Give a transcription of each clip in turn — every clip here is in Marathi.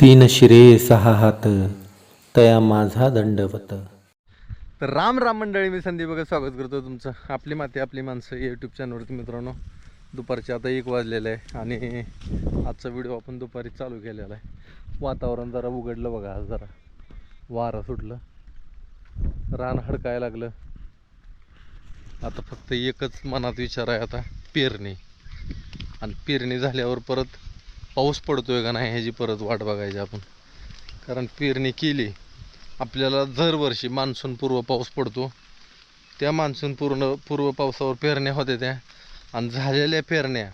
तीन शिरे सहा हात तया माझा दंडवत. तर राम राम मंडळी मी संदीप बघा स्वागत करतो तुमचं. आपली माती आपली माणसं यूट्यूब चॅनलवरती मित्रांनो. दुपारचे आता एक वाजलेलं आहे आणि आजचा व्हिडिओ आपण दुपारी चालू केलेला आहे. वातावरण जरा उघडलं बघा आज जरा. वारं सुटलं. रान हडकायला लागलं. आता फक्त एकच मनात विचार आहे आता पेरणी. आणि पेरणी झाल्यावर परत पाऊस पडतोय का नाही ह्याची परत वाट बघायची आपण. कारण पेरणी केली आपल्याला दरवर्षी मान्सून पूर्व पाऊस पडतो. त्या मान्सून पूर्ण पूर्व पावसावर पेरण्या होत्या त्या. आणि झालेल्या पेरण्या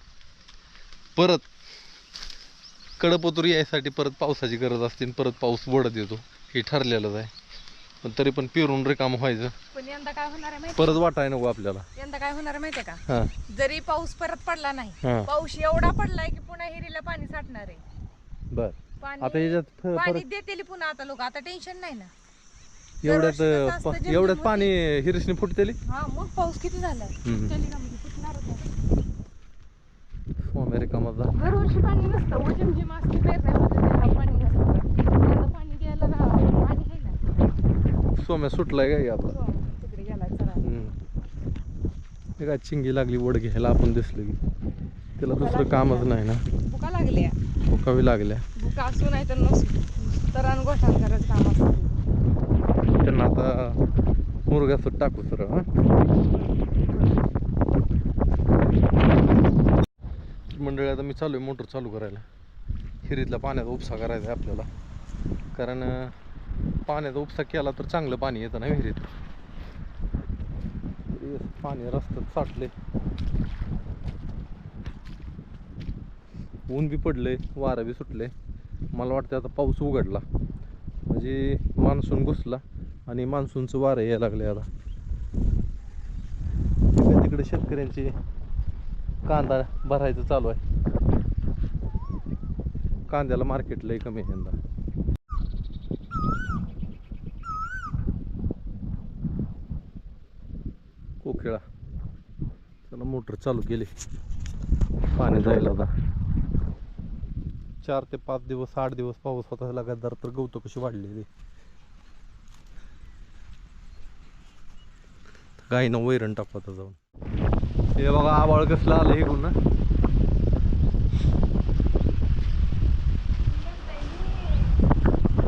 परत कडपतूर यायसाठी परत पावसाची गरज असते आणि परत पाऊस वडत येतो. हे ठरलेलंच आहे. पण तरी पण पेरून रिकामं व्हायचं. पण यंदा काय होणार आहे माहिती? परत वाटाय नको आपल्याला. यंदा काय होणार आहे माहितीये का? हां. जरी पाऊस परत पडला नाही पाऊस एवढा पडलाय की पुन्हा हिरीला पाणी साठणार आहे. बर. पाणी आता याच्यात फ- पाणी फरक देतील पुन्हा आता लोक. आता टेन्शन नाही ना. एवढ्यात दरवर्षी कसं असतं, प- जंगल एवढ्यात. पाणी हिरसनी फुटतेली? हा मग पाऊस किती झालाय हम्म. झाला दरवर्षी पाणी नसतं. असते त्याला पाणी नसतं यंदा पाणी द्यायला ना पाणी आहे ना सोम्या सुटलाय काय आपला चला. हम्म. हे काय चिंगी लागली वड घ्यायला आपण दिसलं की. त्याला दुसरं कामच नाही ना. भुका लागल्या. भुकावी लागल्या. भुका असू नाही तर नसू तर अनगोठान करायचं काम असतं. त्यांना आता मुरगाचं टाकू सर मंडळी आता मी चालू आहे मोटर चालू करायला. हिरीतला पाण्याचा उपसा करायचा आहे आपल्याला. कारण पाण्याचा उपसा केला तर चांगलं पाणी येतं ना विहिरीत? पाणी रस्त्यात साठले ऊन बी पडले वारा बी सुटले मला वाटतं आता पाऊस उघडला. म्हणजे मान्सून घुसला आणि मान्सूनचं वारं यायला लागले आता. तिकडे तिकडे शेतकऱ्यांचे कांदा भरायचं चालू आहे. कांद्याला मार्केट लय कमी यंदा कोकिळा चला मोटर चालू केली. पाणी जायला आता. चार ते पाच दिवस आठ दिवस पाऊस होता लगातार तर गवतं कशी वाढलेली गाईनं वैरण टाकू आता जाऊन. हे बघा आवाळ कसलं आलं हे ना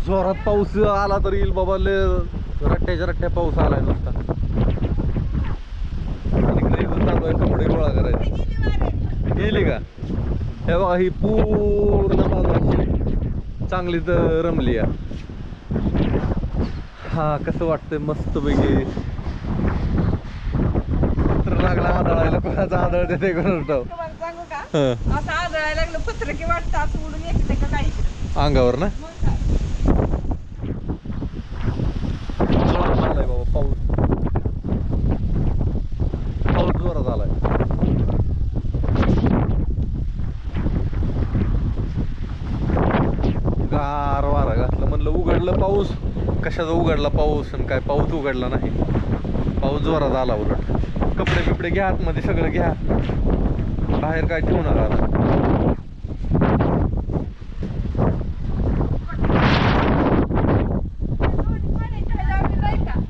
जोरात पाऊस आला तर येईल बाबा रट्ट्याच्या रट्ट्या पाऊस आलाय नुसता आणि इकडे इथं चालू आहे कपडे गोळा गेली का? हे बघा ही पूर्ण बाजू अशी चांगली तर रमली हा कसं वाटतंय? मस्त पैकी लागला आदळायला. कोणाचा आदळ ते कोणाच ठाव तुम्हाला सांगू का? असं आदळायला लागलं पत्र की वाटतं असं उडून येते का काही? अंगावर ना मग काय जोरात आलाय बाबा पाऊस पाऊस जोरात आलाय गार वारा घातलं म्हणलं उघडलं पाऊस कशाचा उघडला पाऊस आणि काय पाऊस उघडला नाही. पाऊस जोरात आला उलट. कपडे बिपडे घ्या आतमध्ये सगळं घ्या. बाहेर काय ठेवू नका आता?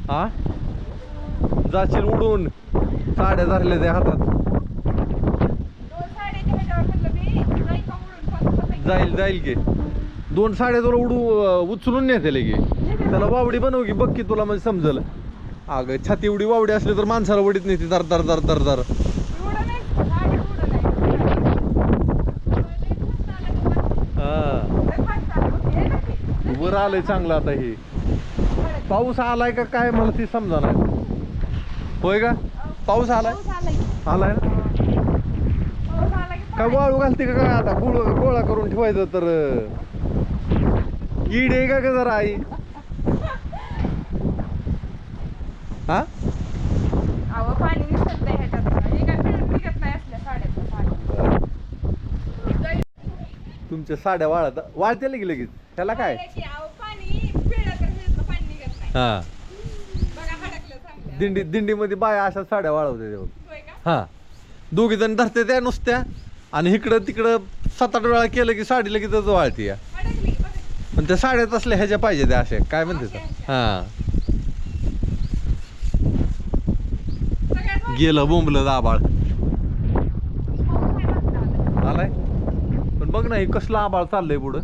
हा जाशील उडून. साड्या झालेल्या त्या हातात. जाईल जाईल की दोन साड्या उडू उचलून नेते की त्याला वावडी बनव की बघ की तुला म्हणजे समजलं. अगं छाती एवढी वावडी असली तर माणसाला वडीत नेते दर दर दर दर दर वर आलंय चांगलं आता हे. पाऊस आलाय का काय मला ती समजा नाही. होय का? पाऊस आलाय? आलाय ना? काय वाळू घालते का काय आता? गोळ गोळा करून ठेवायचं तर ईड आहे का जरा आई? हा? पाणी निसटलंय ह्याच्यात. हे काय फिरत निघत नाही असल्या साड्याचं पाणी. तुमच्या साड्या वाळत वाळते की लगेच? त्याला काय? की अहो, पाणी पिळलं तर ह्याच्यातलं पाणी निघत नाही. हा. बघा हडकलं चांगलं. दिंडी दिंडीमध्ये बाया अशा साड्या वाळवते तेव्हा होय का? हा. दोघी जण धरते त्या नुसत्या आणि इकडं तिकडं सात आठ वेळा केलं की साडी लगेच वाळते या हडकली पण त्या साड्यात असल्या ह्याच्या पाहिजे त्या अशा. काय म्हणते हा. गेलं बोंबलं दाबाळ. आला. आलाय? पण बघ ना हे कसलं आबाळ चाललंय पुढं.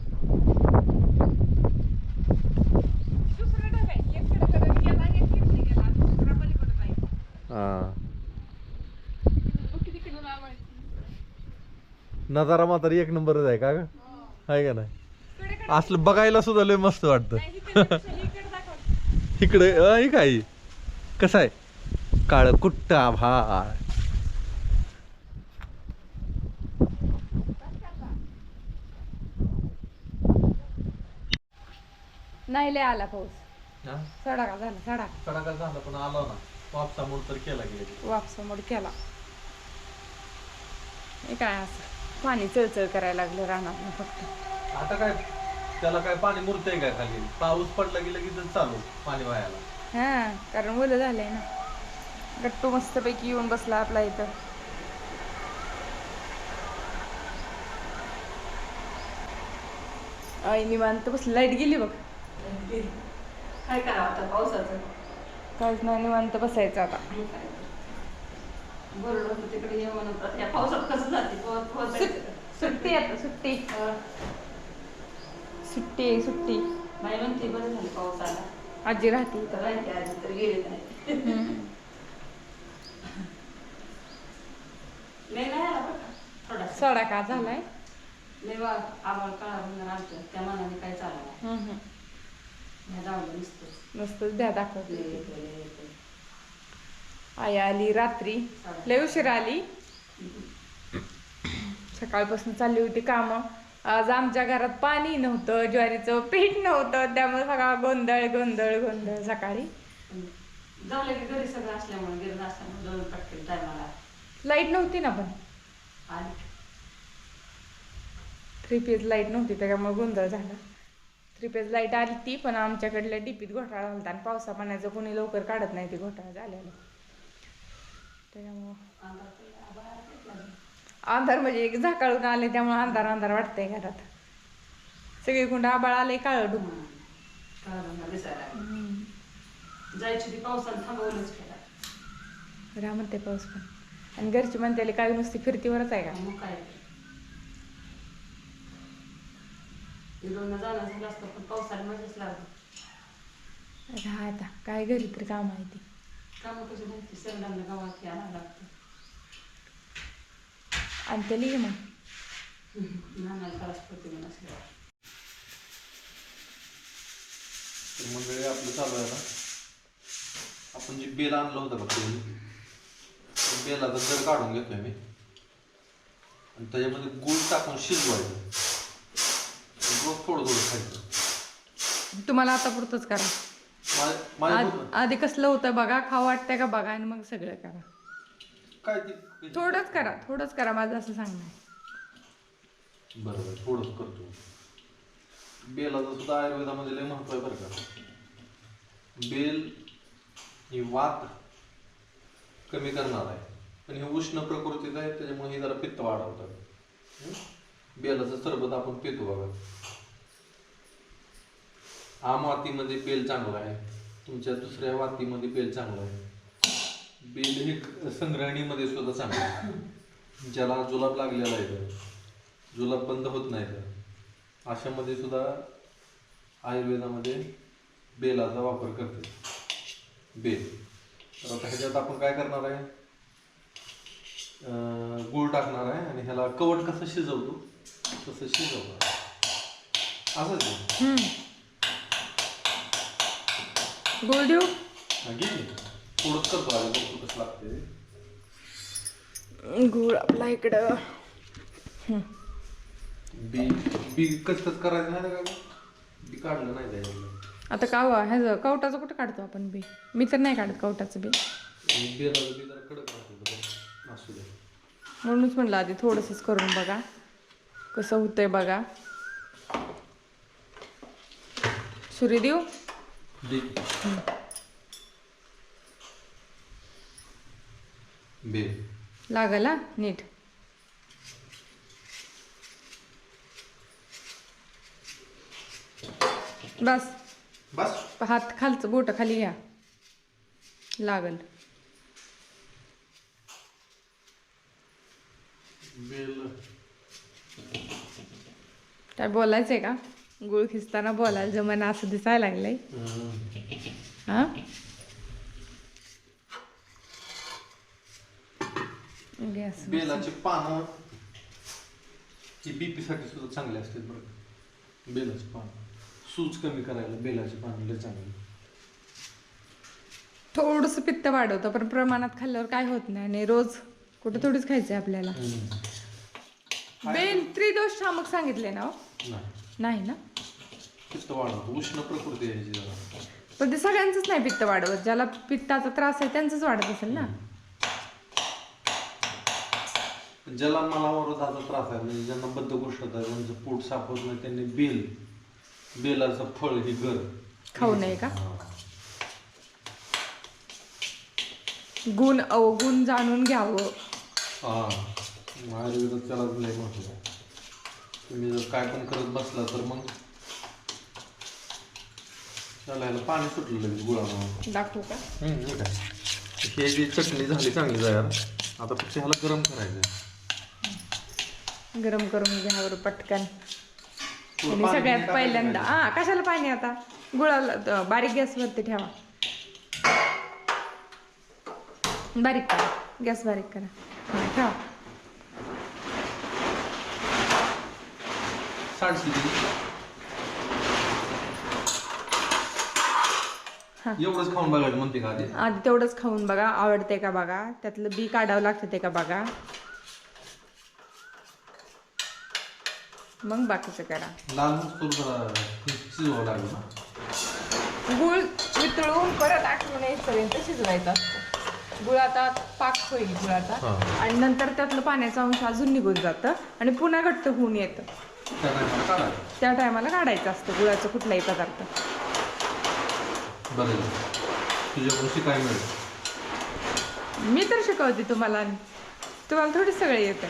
हा. नजारा मात्र एक नंबरच आहे का ग? आहे का नाही. असलं बघायला सुद्धा लय मस्त वाटतं. इकडे- इकडे दाखव. इकडे अ, हे काय? कसं आहे? काळ कुट्ट आभाळ नाही लय आला पाऊस. सडाका झाला सडाका. सडाका झाला पण आला ना. वापसामुळे तर केला गेला. वापसामोड केला. हे काय असं? पाणी चळचळ करायला लागलं रानात फक्त. आता काय? त्याला काय पाणी मुरतंय काय खाली? पाऊस पडला की लगेच चालू पाणी वाहायला हा कारण ओलं झालंय ना. गट्टू मस्तपैकी येऊन बसला आपला इथं. आई निवांत बस लाइट गेली बघ. काय करावं आता पावसाचं? काहीच नाही निवांत बसायचं आता. बरोबर होतं तिकडे ये म्हणत त्या पावसात कसं जाते. सुट्टी आता सुट्टी. सुट्टी आहे सुट्टी. बाई म्हणते बरं झालं पाऊस आला. आजी राहते तर आधी तर गेले नाही. लय नाही आला बरं का? थोडासा. सडा का झालाय? लय वा आभाळ काळा त्या मनाने काय चालला हम्म, हम्म. ह्या जाऊन नुसतं नुसतंच द्या दाखवते. लय येतं, लय येतं. आई आली रात्री. लय उशीर आली. सकाळपासून चालली होती कामं. आज आमच्या घरात पाणी नव्हतं ज्वारीचं पीठ नव्हतं त्यामुळे सगळा गोंधळ गोंधळ गोंधळ सकाळी. झालं की घरी सगळं असल्यामुळे गिरण असल्यामुळे दोन पटकन टायमाला. लाइट नव्हती ना पण? थ्री पेज लाइट नव्हती त्याच्यामुळे गोंधळ झाला. थ्री पेज लाइट आली ती पण आमच्याकडल्या डिपीत घोटाळा झाला आणि पावसा पाण्याचं कोणी लवकर काढत नाही ती घोटाळा झालेला. त्याच्यामुळं अंधार म्हणजे एक झाकाळून आले त्यामुळे अंधार अंधार वाटतंय घरात. सगळी कुंड आबाळ आले काळ लागलं. जायची थांबवलंच राह म्हणते पाऊस पण. आणि घरची म्हणते काय नुसती फिरतीवरच आहे का? काय? आता काय घरी तर काम आहे ती. कामं गावात आणावं लागतं. आणि ते लिहि मग मंडळी आपलं चालू आहे ना आपण जे बेल आणलं होतं का तेल त्या बेलाचा दर काढून घेतोय मी. आणि त्याच्यामध्ये गूळ टाकून शिजवायचं. रोज थोडं थोडं खायचं. तुम्हाला आता पुरतच करा. आध- कसलं होतं बघा खाऊ वाटतंय का बघा आणि मग सगळं करा. काय ते थोडंच करा थोडंच करा माझं असं सांगणं आहे. बरोबर थोडंच करतो. बेलाचं सुद्धा आयुर्वेदामध्ये लय महत्त्व आहे बरं का. बेल ही वात कमी करणार आहे. पण हे उष्ण प्रकृतीचं आहे त्याच्यामुळे हे जरा पित्त वाढवतात. हं? बेलाचं सरबत आपण पितो बघा आम वातीमध्ये बेल चांगलं आहे. तुमच्या दुसऱ्या वातीमध्ये बेल चांगलं आहे. बेल हे संग्रहणीमध्ये सुद्धा चांगलं ज्याला जुलाब लागलेला आहे. तर, जुलाब बंद होत नाही. तर अशामध्ये सुद्धा आयुर्वेदामध्ये बेलाचा वापर करते. बेल. तर आता ह्याच्यात आपण काय करणार आहे? गूळ टाकणार आहे आणि ह्याला कवट कसं शिजवतो? तसं शिजवणार असंच. गोळ देऊ? घे. थोडंच करतो आधी बघतो कसं लागते गुळ आपला इकडं. बी बी कचकच करायचं नाही ना का गं? बी काढलं नाही त्याच्यातलं आता कावा ह्याचं कवटाचं कुठं काढतो आपण बी? मी तर नाही काढत कवटाचं बी. आणि बेलाचं बी जरा कडक राहतं जरा. असू दे. म्हणूनच म्हणलं आधी थोडंसंच करून बघा. कसं होतंय बघा. सुरी देऊ दे की. बेल लागल? हा नीट. बस. बस. हात खालचं बोट खाली घ्या. लागल. काय बोलायचंय का? गुळ खिचताना बोलायला जमाना असं दिसायला लागलंय. हा गॅस बेलाची पानं ही बीपी साठी सुद्धा चांगली असते बरं. बेलाची पानं. सूज कमी करायला बेलाची पानं लय चांगली. थोडस पित्त वाढवतं पण प्रमाणात खाल्ल्यावर काय होत नाही आणि रोज कुठं थोडीच खायचंय आपल्याला. बेल त्रिदोष शामक सांगितले ना हो? नाही. नाही ना? पित्त वाढवतो. उष्ण प्रकृती जरा. पण ते सगळ्यांचंच नाही पित्त वाढवत. ज्याला पित्ताचा त्रास आहे त्यांचंच वाढत असेल ना? ज्याला मलावरचा त्रास आहे म्हणजे ज्यांना बद्ध गोष्ट आहे म्हणजे पोट साफ होत नाही त्यांनी बेल बेलाचं फळ ही गर खाऊ नये का. गुण अवगुण जाणून घ्यावं. हा. आयुर्वेदात त्याला महत्त्व आहे. तुम्ही जर काय पण करत बसला तर मग त्याला ह्याला पाणी सुटलं लगेच गुळामुळे दाखवू का? हे जी चटणी झाली चांगली तयार आता फक्त ह्याला गरम करायचं गरम करून घ्यावं पटकन. थोडं आणि सगळ्यात पहिल्यांदा. हा कशाला पाणी आता? गुळाला बारीक गॅसवरती ठेवा. बारीक करा गॅस बारीक करा. हा, ठेवा. एवढंच खाऊन म्हणते का आधी? आधी तेवढंच खाऊन बघा आवडते का बघा? त्यातलं बी काढावं लागतं ते का बघा? मग बाकीचं करा. लाल मस्तूर जरा शिजवावं लागलं ना. गुळ वितळून परत आठवण येईपर्यंत शिजवायचं. असतं गुळाचा पाक होईल गुळाचा. आणि नंतर त्यातलं पाण्याचा अंश अजून निघून जातं आणि पुन्हा घट्ट होऊन येतं. त्या टायमाला काढायचं. त्या टायमाला काढायचं असतं गुळाचं कुठलाही पदार्थ. शिकाय मिळेल. मी तर शिकवते तुम्हाला. तुम्हाला थोडी सगळं येतं.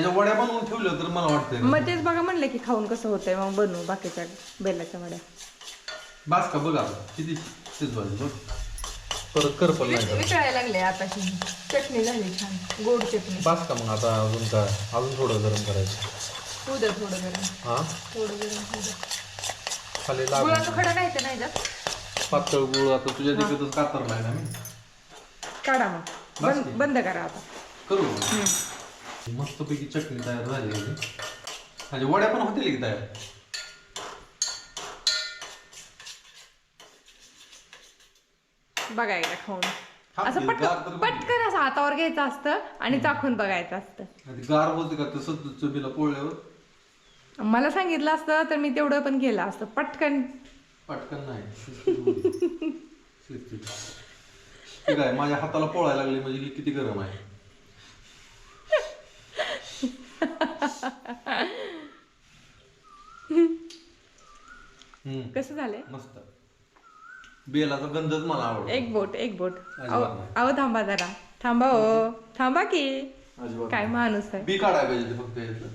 ह्याच्या वड्या बनवून ठेवल्या तर मला वाटतंय मग तेच बघा म्हणलं की खाऊन कसं होतंय मग बनवू बाकीच्या बेलाच्या वड्या. बास का बघा आता. किती शिजवायचं बघ. परत करपल नाही का? वितळायला लागले आता ही. चटणी झाली छान गोड चटणी. बास का मग आता अजून काय अजून थोडं गरम करायचं. उद्या थोडं गरम. हा? थोडं गरम खाली गुळाचं लागून खडं नाही तर नाही जात? पातळ गुळ आता तुझ्या कातर नाही ना मी. काढा मग. बंद. बंद करा आता. करू. हम्म. मस्तपैकी चटणी तयार झाली आहे. म्हणजे वड्या पण होतील की तयार? बघा एकदा खाऊन. असं पटकन पटकन असं हातावर घ्यायचं असतं आणि चाखून बघायचं असतं. आणि गार होते का तसं चुबीला पोळल्यावर? मला सांगितलं असतं तर मी तेवढं पण केलं असतं. पटकन. पटकन नाही. ठीक आहे माझ्या हाताला पोळायला लागली म्हणजे ही किती गरम आहे? कसं झालंय? मस्त. बेलाचा गंधच मला आवडतो. एक बोट एक बोट. अहो थांबा जरा. थांबा हो. थांबा की. काय. माणूस आहे. बी काढायला पाहिजे फक्त यातलं.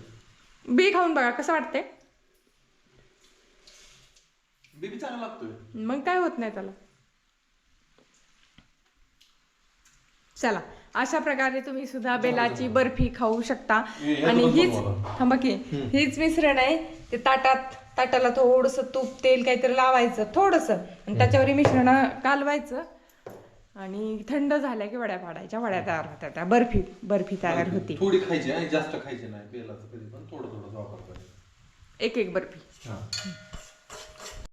बी खाऊन बघा कसं वाटतंय? बी बी चांगला लागतोय. मग काय होत नाही त्याला. चला. अशा प्रकारे तुम्ही सुद्धा बेलाची बर्फी खाऊ शकता. आणि हीच. थांबा की हीच मिश्रण आहे ते ताटात ताटाला थोडस तूप तेल काहीतरी लावायचं थोडस. आणि त्याच्यावर मिश्रण कालवायचं. आणि थंड झाल्या की वड्या पाडायच्या वड्या तयार होत्या त्या बर्फी बर्फी तयार होती. थोडी खायची आणि जास्त खायची नाही बेलाचं कधी पण थोडं थोडं वापर एक एक बर्फी